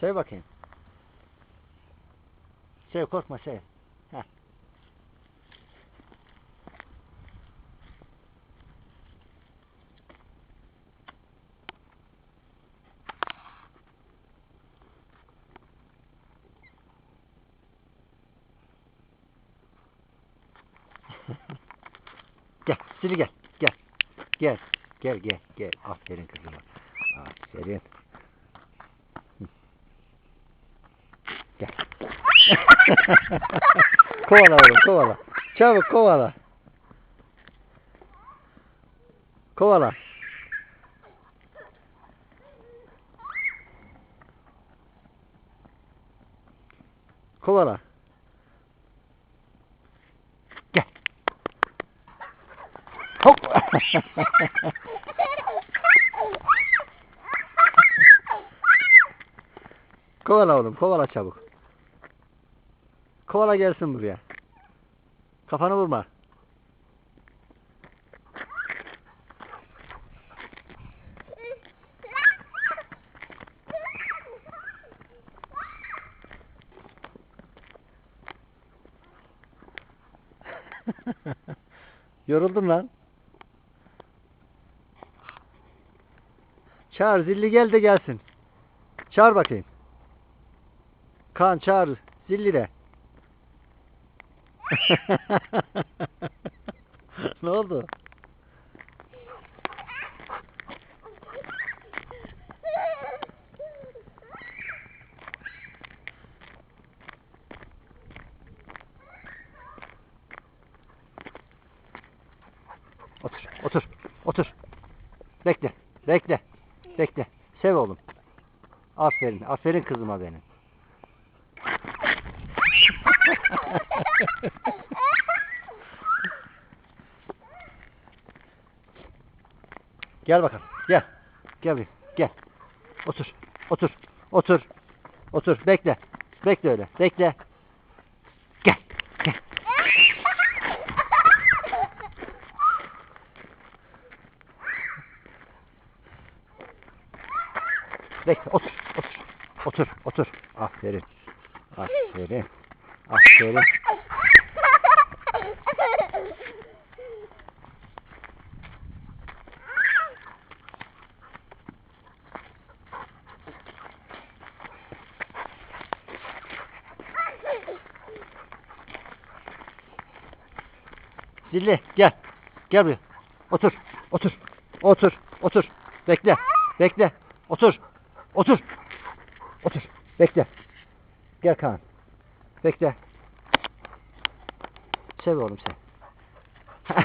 Sev bakayım. Sev korkma sev. Heh. gel, Sili gel, gel. Gel, gel, gel, gel. Aferin kızıma. Aferin. Gel. kovala oğlum kovala. Çabuk kovala. Kovala. Kovala. Gel. Hop. kovala oğlum kovala çabuk. Kovala gelsin buraya. Kafanı vurma. Yoruldum lan. Çağır zilli gel de gelsin. Çağır bakayım. Kaan çağır zilli de. Ne oldu? Otur, otur, otur. Bekle, bekle, bekle. Sev oğlum. Aferin, aferin kızıma benim. Gel bakalım. Gel. Gel bir. Gel. Otur. Otur. Otur. Otur. Bekle. Bekle öyle. Bekle. Gel. Gel. Bekle. Otur. Otur. Otur. Otur. Aferin. Aferin. Aferin. Zilli gel. Gel buraya. Otur. Otur. Otur. Otur. Bekle. Bekle. Otur. Otur. Otur. Bekle. Gel Kaan. Bekle. Sev oğlum sen.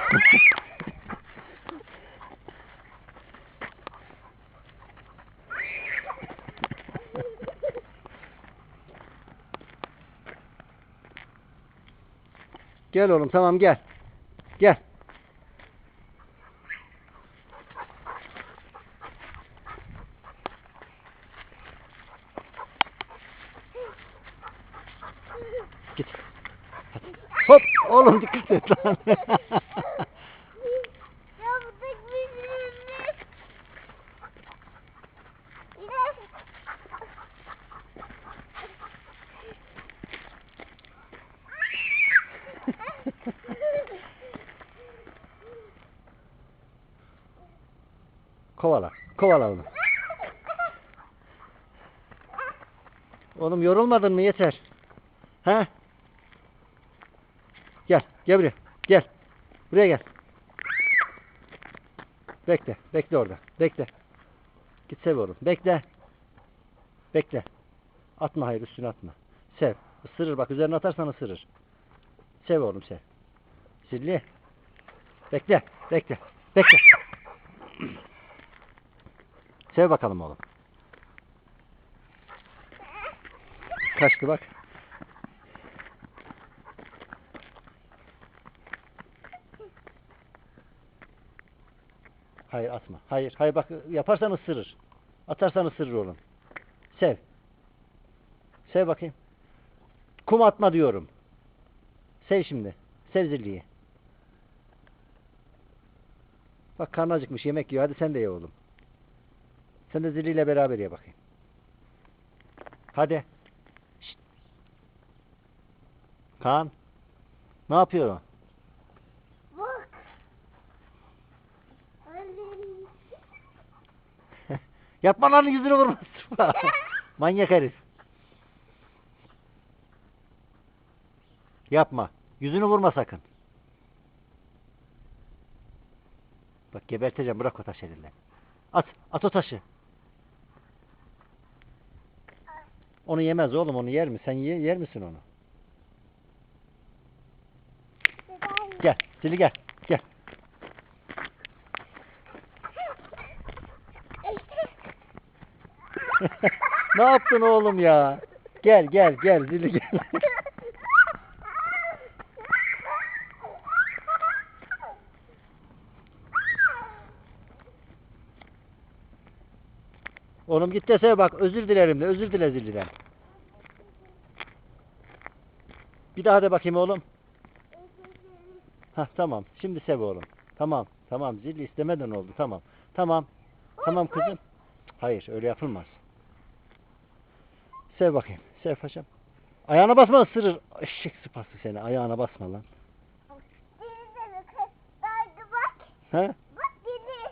gel oğlum tamam gel. Gel. Git. Hadi. Hop oğlum dikkat et lan. kovala. Kovala onu. Oğlum yorulmadın mı yeter. He? Gel. Gel buraya. Gel. Buraya gel. Bekle. Bekle orada. Bekle. Git sev oğlum. Bekle. Bekle. Atma hayır üstüne atma. Sev. Isırır bak üzerine atarsan ısırır. Sev oğlum sev. Zilli. Bekle. Bekle. Bekle. Sev bakalım oğlum. Kaçtı bak. Hayır atma. Hayır. Hayır bak yaparsan ısırır. Atarsan ısırır oğlum. Sev. Sev bakayım. Kum atma diyorum. Sev şimdi. Sev zilliyi. Bak karnı acıkmış yemek yiyor. Hadi sen de ye oğlum. Sen de zilliyle beraber ye bakayım. Hadi. Şşt. Kaan. Ne yapıyor o? Bak. Yapma lan yüzünü vurma. Manyak herif. Yapma. Yüzünü vurma sakın. Bak geberteceğim bırak o taş elinden. At. At o taşı. Onu yemez oğlum onu yer mi? Sen ye- yer misin onu? Gel. Zili gel. Gel. ne yaptın oğlum ya? Gel gel gel zili gel. Oğlum git desene bak özür dilerim de özür dile zilden. Bir daha de bakayım oğlum. Ha tamam. Şimdi sev oğlum. Tamam. Tamam. Zilli istemeden oldu. Tamam. Tamam. Tamam kızım. Hayır öyle yapılmaz. Sev bakayım. Sev paşam. Ayağına basma ısırır. Eşek sıpası seni. Ayağına basma lan. Dili de bak. Nerede bak. Ha? Bak dili.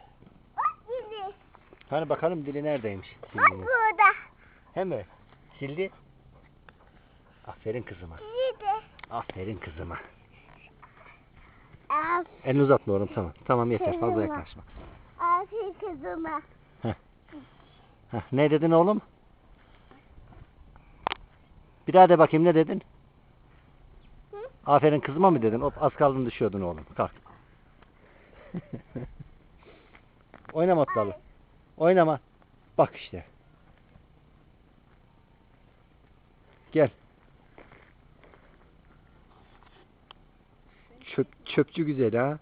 Bak dili. Hani bakalım dili neredeymiş? Bak burada. He mi? Sildi. Aferin kızıma. De. Aferin kızıma. Af. Elini uzatma oğlum tamam. Tamam yeter fazla Kızıma. yaklaşma. Aferin kızıma. Heh, ne dedin oğlum? Bir daha de bakayım ne dedin? Hı? Aferin kızıma mı dedin? Hop az kaldın düşüyordun oğlum. Kalk. Oynama atlalı. Oynama. Bak işte. Gel. Çöp, çöpçü güzel ha.